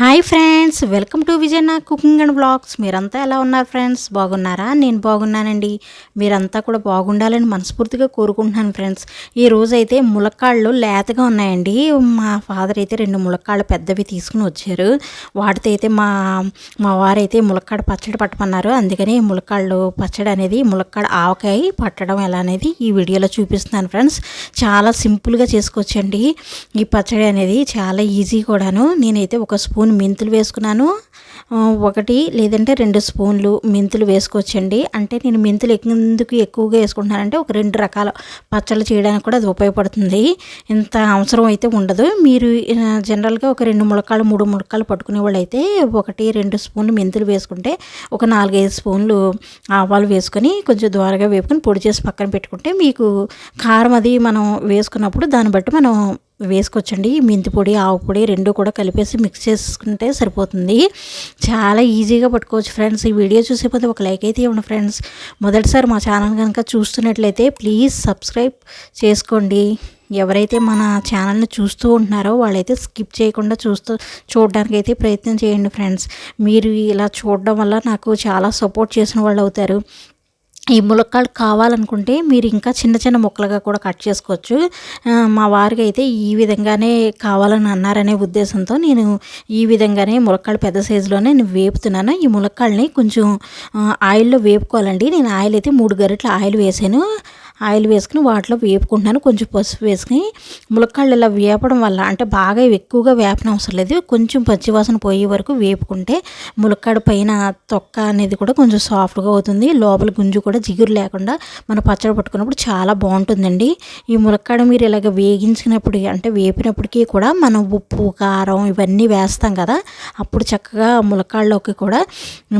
Hi friends welcome to Vijayanna cooking and blogs మీరంతా ఎలా ఉన్నారు ఫ్రెండ్స్? బాగున్నారా? నేను బాగున్నానండి. మీరంతా కూడా బాగుండాలని మనస్ఫూర్తిగా కోరుకుంటున్నాను ఫ్రెండ్స్. ఈ రోజైతే ములక్కాళ్ళు లేతగా ఉన్నాయండి. మా ఫాదర్ అయితే రెండు ములక్కాళ్ళు పెద్దవి తీసుకుని వచ్చారు. వాటితో అయితే మా మా వారైతే ములక్కాడ పచ్చడి పట్టమన్నారు. అందుకని ములక్కాళ్ళు పచ్చడి అనేది ములక్కాడ ఆవకాయ పట్టడం ఎలా అనేది ఈ వీడియోలో చూపిస్తున్నాను ఫ్రెండ్స్. చాలా సింపుల్గా చేసుకోవచ్చండి ఈ పచ్చడి అనేది చాలా ఈజీ కూడాను. నేనైతే ఒక స్పూన్ మెంతులు వేసుకున్నాను. ఒకటి లేదంటే రెండు స్పూన్లు మెంతులు వేసుకోవచ్చండి. అంటే నేను మెంతులు ఎందుకు ఎక్కువగా వేసుకుంటున్నానంటే ఒక రెండు రకాల పచ్చళ్ళు చేయడానికి కూడా అది ఉపయోగపడుతుంది. ఇంత అవసరం అయితే ఉండదు. మీరు జనరల్గా ఒక రెండు ములకాలు మూడు ములకాలు పట్టుకునే వాళ్ళు అయితే ఒకటి రెండు స్పూన్లు మెంతులు వేసుకుంటే ఒక నాలుగైదు స్పూన్లు ఆవాలు వేసుకొని కొంచెం దోరగా వేపుకొని పొడి చేసి పక్కన పెట్టుకుంటే మీకు కారం అది మనం వేసుకున్నప్పుడు దాన్ని బట్టి మనం వేసుకోవచ్చండి మెంతి పొడి ఆవు పొడి రెండు కూడా కలిపేసి మిక్స్ చేసుకుంటే సరిపోతుంది. చాలా ఈజీగా పట్టుకోవచ్చు ఫ్రెండ్స్ ఈ వీడియో చూసే పోతే ఒక లైక్ అయితే ఇవ్వండి ఫ్రెండ్స్ మొదటిసారి మా ఛానల్ కనుక చూస్తున్నట్లయితే ప్లీజ్ సబ్స్క్రైబ్ చేసుకోండి. ఎవరైతే మన ఛానల్ని చూస్తూ ఉంటున్నారో వాళ్ళైతే స్కిప్ చేయకుండా చూస్తూ చూడడానికి అయితే ప్రయత్నం చేయండి ఫ్రెండ్స్ మీరు ఇలా చూడడం వల్ల నాకు చాలా సపోర్ట్ చేసిన వాళ్ళు అవుతారు. ఈ ములక్కాళ్ళు కావాలనుకుంటే మీరు ఇంకా చిన్న చిన్న ముక్కలుగా కూడా కట్ చేసుకోవచ్చు. మా వారికి అయితే ఈ విధంగానే కావాలని అన్నారనే ఉద్దేశంతో నేను ఈ విధంగానే ములక్కాళ్ళు పెద్ద సైజులోనే నేను వేపుతున్నాను. ఈ ములక్కాళ్ళని కొంచెం ఆయిల్లో వేపుకోవాలండి. నేను ఆయిల్ అయితే మూడు గరిటెల ఆయిల్ వేసాను. ఆయిల్ వేసుకుని వాటిలో వేపుకుంటున్నాను. కొంచెం పసుపు వేసుకుని ములక్కాళ్ళు ఇలా వేపడం వల్ల అంటే బాగా ఎక్కువగా వేపన అవసరం లేదు. కొంచెం పచ్చివాసన పోయే వరకు వేపుకుంటే ములక్కాడ పైన తొక్క అనేది కూడా కొంచెం సాఫ్ట్గా అవుతుంది. లోపల గుంజు కూడా జిగురు లేకుండా మన పచ్చడి పట్టుకున్నప్పుడు చాలా బాగుంటుందండి. ఈ ములక్కాడ మీరు ఇలాగ వేగించినప్పుడు అంటే వేపినప్పటికీ కూడా మనం ఉప్పు కారం ఇవన్నీ వేస్తాం కదా అప్పుడు చక్కగా ములక్కాడలోకి కూడా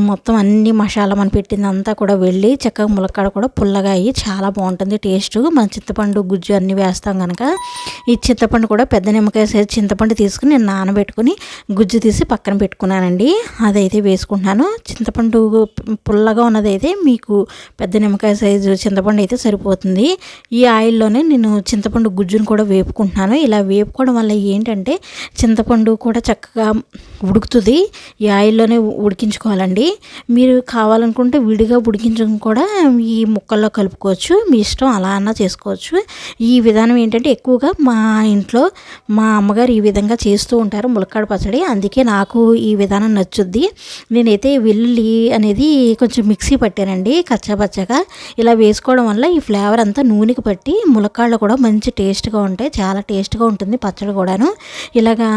మొత్తం అన్ని మసాలా మనం పెట్టిందంతా కూడా వెళ్ళి చక్కగా ములక్కాడ కూడా పుల్లగా అయ్యి చాలా బాగుంటుంది. టేస్ట్. మన చింతపండు గుజ్జు అన్నీ వేస్తాం కనుక ఈ చింతపండు కూడా పెద్ద నిమ్మకాయ సైజు చింతపండు తీసుకుని నేను నానబెట్టుకుని గుజ్జు తీసి పక్కన పెట్టుకున్నానండి. అదైతే వేసుకుంటున్నాను. చింతపండు పుల్లగా ఉన్నదైతే మీకు పెద్ద నిమ్మకాయ సైజు చింతపండు అయితే సరిపోతుంది. ఈ ఆయిల్లోనే నేను చింతపండు గుజ్జును కూడా వేపుకుంటున్నాను. ఇలా వేపుకోవడం వల్ల ఏంటంటే చింతపండు కూడా చక్కగా ఉడుకుతుంది. ఈ ఆయిల్లోనే ఉడికించుకోవాలండి. మీరు కావాలనుకుంటే విడిగా ఉడికించడం కూడా ఈ ముక్కల్లో కలుపుకోవచ్చు. మీ ఇష్టం ఇష్టం అలా అన్నా చేసుకోవచ్చు. ఈ విధానం ఏంటంటే ఎక్కువగా మా ఇంట్లో మా అమ్మగారు ఈ విధంగా చేస్తూ ఉంటారు ములక్కాడ పచ్చడి. అందుకే నాకు ఈ విధానం నచ్చుద్ది. నేనైతే వెల్లుల్లి అనేది కొంచెం మిక్సీ పట్టానండి కచ్చాపచ్చగా ఇలా వేసుకోవడం వల్ల ఈ ఫ్లేవర్ అంతా నూనెకి పట్టి ములక్కాళ్ళు కూడా మంచి టేస్ట్గా ఉంటాయి. చాలా టేస్ట్గా ఉంటుంది పచ్చడి కూడాను. ఇలాగా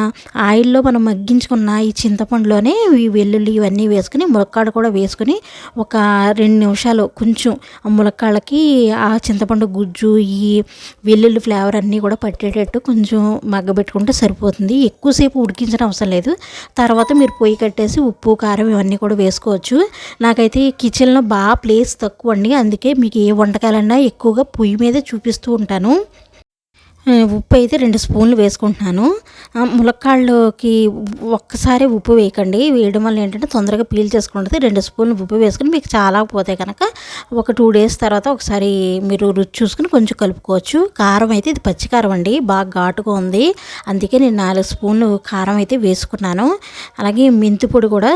ఆయిల్లో మనం మగ్గించుకున్న ఈ చింతపండులోనే ఈ వెల్లుల్లి ఇవన్నీ వేసుకుని ములక్కాడ కూడా వేసుకుని ఒక రెండు నిమిషాలు కొంచెం ఆ ములక్కాళ్ళకి ఆ చింతపండు గుజ్జు ఈ వెల్లుల్లి ఫ్లేవర్ అన్నీ కూడా పట్టేటట్టు కొంచెం మగ్గబెట్టుకుంటే సరిపోతుంది. ఎక్కువసేపు ఉడికించడం అవసరం లేదు. తర్వాత మీరు పొయ్యి కట్టేసి ఉప్పు కారం ఇవన్నీ కూడా వేసుకోవచ్చు. నాకైతే కిచెన్లో బాగా ప్లేస్ తక్కువ అండి అందుకే మీకు ఏ వంటకాలన్నా ఎక్కువగా పొయ్యి మీదే చూపిస్తూ ఉంటాను. ఉప్పు అయితే రెండు స్పూన్లు వేసుకుంటున్నాను. ములక్కాళ్ళకి ఒక్కసారి ఉప్పు వేయకండి. వేయడం వల్ల ఏంటంటే తొందరగా పీల్ చేసుకుంటుంది. రెండు స్పూన్లు ఉప్పు వేసుకుని మీకు చాలా పోతే కనుక ఒక టూ డేస్ తర్వాత ఒకసారి మీరు రుచి చూసుకుని కొంచెం కలుపుకోవచ్చు. కారం అయితే ఇది పచ్చి కారం అండి. బాగా ఘాటుగా ఉంది. అందుకే నేను నాలుగు స్పూన్లు కారం అయితే వేసుకున్నాను. అలాగే మెంతి పొడి కూడా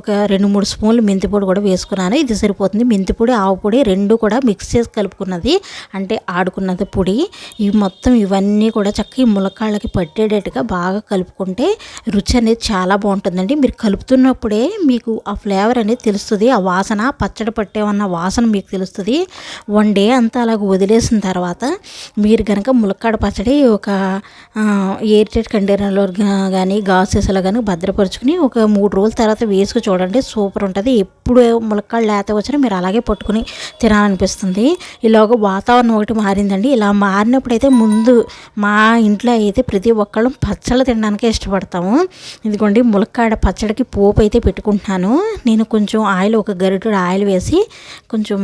ఒక రెండు మూడు స్పూన్లు మెంతి పొడి కూడా వేసుకున్నాను. ఇది సరిపోతుంది. మెంతి పొడి ఆవు పొడి రెండు కూడా మిక్స్ చేసి కలుపుకున్నది. అంటే ఆడుకున్నది పొడి. ఇవి మొత్తం మొత్తం ఇవన్నీ కూడా చక్కగా ఈ ములక్కాళ్ళకి పట్టేటట్టుగా బాగా కలుపుకుంటే రుచి అనేది చాలా బాగుంటుందండి. మీరు కలుపుతున్నప్పుడే మీకు ఆ ఫ్లేవర్ అనేది తెలుస్తుంది. ఆ వాసన పచ్చడి పట్టేమన్న వాసన మీకు తెలుస్తుంది. వన్ డే అంతా అలాగ వదిలేసిన తర్వాత మీరు కనుక ములక్కాడ పచ్చడి ఒక ఎయిర్టెడ్ టైట్ కంటైనర్లో కానీ గాసెస్లో కానీ భద్రపరుచుకుని ఒక మూడు రోజుల తర్వాత వేసుకు చూడండి. సూపర్ ఉంటుంది. ఎప్పుడు ములక్కాళ్ళు లేత వచ్చినా మీరు అలాగే పట్టుకుని తినాలనిపిస్తుంది. ఇలాగ వాతావరణం ఒకటి మారిందండి. ఇలా మారినప్పుడు అయితే ముందు మా ఇంట్లో అయితే ప్రతి ఒక్కళ్ళం పచ్చళ్ళు తినడానికే ఇష్టపడతాము. ఇదిగోండి ములక్కాడ పచ్చడికి పోపు అయితే పెట్టుకుంటున్నాను. నేను కొంచెం ఆయిల్ ఒక గరిటెడు ఆయిల్ వేసి కొంచెం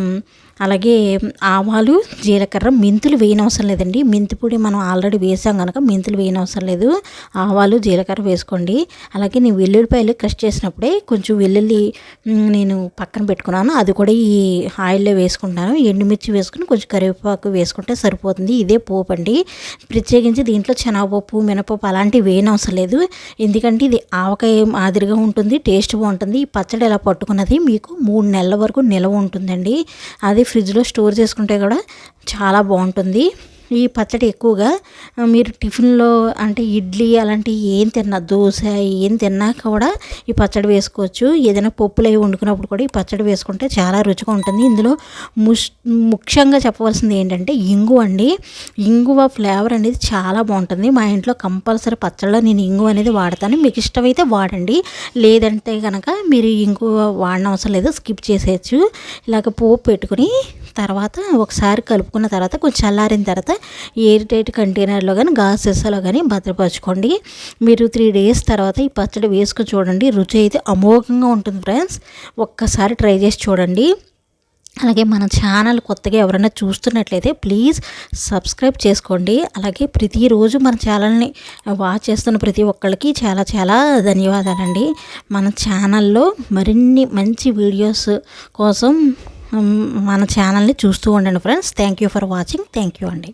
అలాగే ఆవాలు జీలకర్ర మెంతులు వేయనవసరం లేదండి. మెంతి పొడి మనం ఆల్రెడీ వేసాం కనుక మెంతులు వేయనవసరం లేదు. ఆవాలు జీలకర్ర వేసుకోండి. అలాగే నేను వెల్లుల్లిపాయలు క్రష్ చేసినప్పుడే కొంచెం వెల్లుల్లి నేను పక్కన పెట్టుకున్నాను. అది కూడా ఈ ఆయిల్లో వేసుకుంటాను. ఎండుమిర్చి వేసుకుని కొంచెం కరివేపాకు వేసుకుంటే సరిపోతుంది. ఇదే పోపు అండి. ప్రత్యేకించి దీంట్లో శనగపప్పు మినపప్పు అలాంటివి వేయనవసరం లేదు. ఎందుకంటే ఇది ఆవకాయ మాదిరిగా ఉంటుంది టేస్ట్ బాగుంటుంది. ఈ పచ్చడి ఇలా పట్టుకున్నది మీకు మూడు నెలల వరకు నిల్వ ఉంటుందండి. అది ఫ్రిడ్జ్లో స్టోర్ చేసుకుంటే కూడా చాలా బాగుంటుంది. ఈ పచ్చడి ఎక్కువగా మీరు టిఫిన్లో అంటే ఇడ్లీ అలాంటివి ఏం తిన్నా దోశ ఏం తిన్నా కూడా ఈ పచ్చడి వేసుకోవచ్చు. ఏదైనా పప్పులు అవి వండుకున్నప్పుడు కూడా ఈ పచ్చడి వేసుకుంటే చాలా రుచిగా ఉంటుంది. ఇందులో ముష్ ముఖ్యంగా చెప్పవలసింది ఏంటంటే ఇంగు అండి. ఇంగువ ఫ్లేవర్ అనేది చాలా బాగుంటుంది. మా ఇంట్లో కంపల్సరీ పచ్చడిలో నేను ఇంగు అనేది వాడతాను. మీకు ఇష్టమైతే వాడండి. లేదంటే కనుక మీరు ఇంగు వాడనవసరం అవసరం లేదు. స్కిప్ చేసేయచ్చు. ఇలాగ పోపు పెట్టుకుని తర్వాత ఒకసారి కలుపుకున్న తర్వాత కొంచెం చల్లారిన తర్వాత ఎయిర్ టైట్ కంటైనర్లో కానీ గాజెస్లో కానీ భద్రపరచుకోండి. మీరు త్రీ డేస్ తర్వాత ఈ పచ్చడి వేసుకొని చూడండి. రుచి అయితే అమోఘంగా ఉంటుంది ఫ్రెండ్స్. ఒక్కసారి ట్రై చేసి చూడండి. అలాగే మన ఛానల్ కొత్తగా ఎవరైనా చూస్తున్నట్లయితే ప్లీజ్ సబ్స్క్రైబ్ చేసుకోండి. అలాగే ప్రతిరోజు మన ఛానల్ని వాచ్ చేస్తున్న ప్రతి ఒక్కరికి చాలా చాలా ధన్యవాదాలండి. మన ఛానల్లో మరిన్ని మంచి వీడియోస్ కోసం మన ఛానల్ని చూస్తూ ఉండండి friends. Thank you for watching thank you అండి.